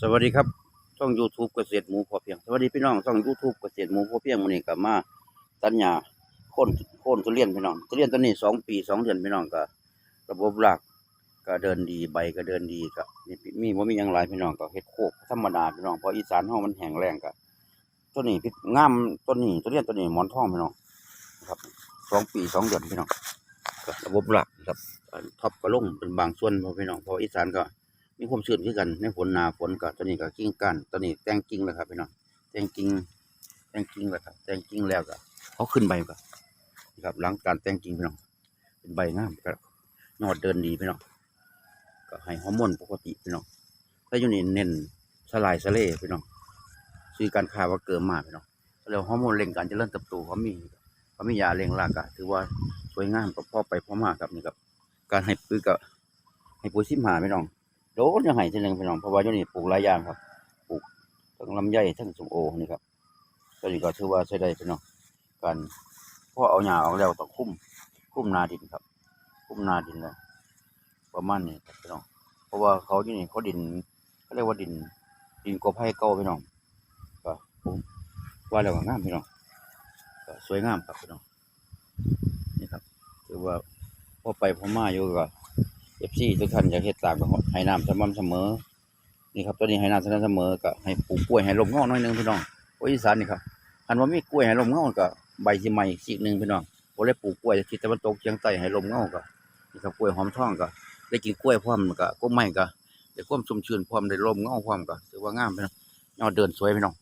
สวัสดีครับช่อง YouTube เกษตรหมูพอเพียง สวัสดีพี่น้องช่อง YouTube เกษตรหมูพอเพียงมื้อนี้ก็มาสัญญาโค่นโค่นทุเรียนพี่น้องทุเรียนตัวนี้สองปีสองเดือนพี่น้องก็ระบบรากก็เดินดีใบก็เดินดีก็มีมีบ่ามีหยังหลายพี่น้องก็เฮ็ดโคกธรรมดาพี่น้องเพราะอีสานเฮามันแห้งแล้งก็ตัวนี้พี่งามตัวนี้ทุเรียนตัวนี้หมอนทองพี่น้องครับสองปีสองเดือนพี่น้องก็ระบบรากครับท็อปก็ลงเป็นบางส่วนพราะพี่น้องเพราะอีสานก็ มีความชื้นคือกันในฝนนาฝนก็ตอนนี้ก็กิ่งก้านตอนนี้แตงกิ่งแล้วครับพี่น้องแตงกิ่งแตงกิ่งแล้วครับแตงกิ่งแล้วก็เขาขึ้นใบก็ครับหลังการแตงกิ่งพี่น้องเป็นใบงามก็ยอดเดินดีพี่น้องก็ให้ฮอร์โมนปกติพี่น้องถ้าอยู่นี่เน้นสลายสะเลพี่น้องซื้อการค้าว่าเกินมากพี่น้องแล้วฮอร์โมนเร่งการเจริญเติบโตเขามีเขามียาเร่งรากก็ถือว่าสวยงามก็พอไปพ่อมาครับนี่ครับการให้ปุ๋ยก็ให้ปุ๋ยสิบหาพี่น้อง โดนยังไห้ทีหนึงพี่น้องเพราะว่าอยู่นี่ปลูกหลายอย่างครับปลูกทั้งลำไยทั้งส้มโอนี่ครับตัวนี้ก็ถือว่าใช้ได้พี่น้องการพอเอาหญ้าออกแล้วต้องคุ้มคุ้มนาดินครับ คุ้มนาดินแล้วประมาณนี้ครับพี่น้องเพราะว่าเขาที่นี่เขาดินเขาเรียกว่าดิน ดินกบให้เก่าพี่น้องก็ผมว่าแล้วก็งามพี่น้องก็สวยงามครับพี่น้องนี่ครับถือว่าพอไปพอมาอยู่ก็ อฟซีทุกท่านอยากเฮ็ดตามก็ให้น้ำสม่ำเสมอ นี่ครับตัวนี้ให้น้ำสม่ำเสมอก็ให้ปลูกกล้วยให้ลมเงาหน่อยหนึงพี่น้องโอ้ยอีสานนี่ครับคันว่ามีกล้วยให้ลมเงาก็ใบสิใหม่อีกซีหนึ่งพี่น้องบ่ได้ปลูกกล้วยทิศตะวันตกเฉียงใต้ให้ลมเงาก็นี่ครับกล้วยหอมทองก็ได้กินกล้วยพร้อมก็ก็ไม่ก็ได้ความชุ่มชื้นพร้อมได้ลมเงาพร้อมก็ถือว่างามพี่น้องยอดเดินสวยพี่น้อง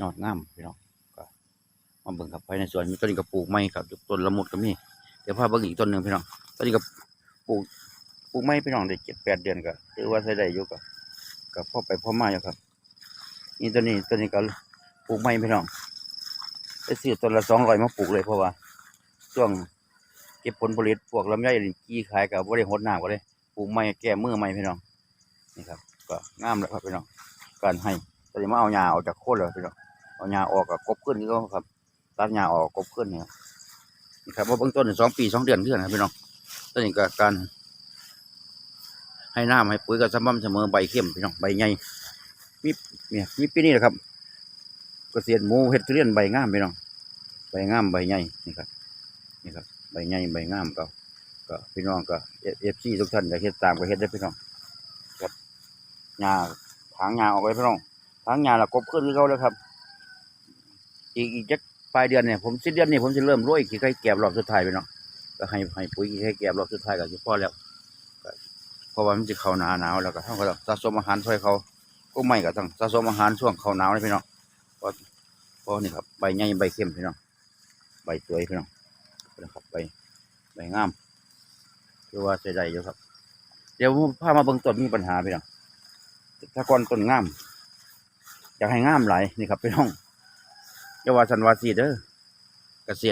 ยอดงามพี่น้องก็มาเบิ่งครับภายในสวนมีต้นนี้ก็ปลูกไม้ครับต้นละมุดก็มีเดี๋ยวพาเบิ่งอีกต้นหนึ่งพี่น้องต้นนี้ก็ ปลูกไม้พี่น้องได้เจ็ดแปดเดือนก็ถือว่าใช้ได้อยู่ก็ก็พอไปพ่อมาอยู่ครับ นี่ตัวนี้ตัวนี้ก็ปลูกไม้พี่น้องไปซื้อต้นละสองร้อยมาปลูกเลยเพราะว่า ช่วงเก็บผลผลิตพวกลำไยกี้ขายกับว่ได้หดหน้ำก็เลยปลูกไม้แก้มือไม้พี่น้องนี่ครับ ก็งามแล้วครับพี่น้องการให้ตอนนี้มาเอาหญ้าออกจากโคนเลยพี่น้องเอาหญ้าออกกับกบขึ้นนี่ก็ครับตัดหญ้าออกกบขึ้นนี่ครับนี่ครับว่าเบื้องต้นนี่สองปีสองเดือนเท่านั้นครับพี่น้อง ตอนนี้ก็การ ให้น้ำให้ปุ๋ยกับสม่ำเสมอใบเข้มพี่น้องใบใหญ่มีเนี่ยมีปีนี้แหละครับเกษตรหมูเฮ็ดทุเรียนใบงามพี่น้องใบงามใบใหญ่นี่ครับนี่ครับใบใหญ่ใบงามก็ก็พี่น้องก็เอฟซีทุกท่านอยากเฮ็ดตามก็เฮ็ดได้พี่น้องครับหญ้าถางหญ้าออกไว้พี่น้องถางหญ้าและกบขึ้นคือเขาแล้วครับ อีกอีกจักปลายเดือนเนี่ยผมสิ้นเดือนนี้ผมจะเริ่มโรยขี้ไก่แกบรอบสุดท้ายพี่น้อง ก็ให้ให้ปุ๋ยขี้ไก่แกบรอบสุดท้ายก็สิพอแล้วเพราะว่ามันจะเข้าหนาหนาวแล้วก็ต้องก็ต้องสะสมอาหารช่วยเขาก็ไม่ก็ต้องสะสมอาหารช่วงเข้าหนาวนี่พี่น้องเพราะเพราะนี่ครับใบใหญ่ใบเข้มพี่น้องใบสวยพี่น้องนะครับใบใบงามคือว่าใช้ได้อยู่ครับ เดี๋ยวผมพามาเบิ่งต้นมีปัญหาพี่น้องถ้าก่อนต้นงามอยากให้งามหลายนี่ครับพี่น้องอย่าว่าสันวาสีเด้อเกษตร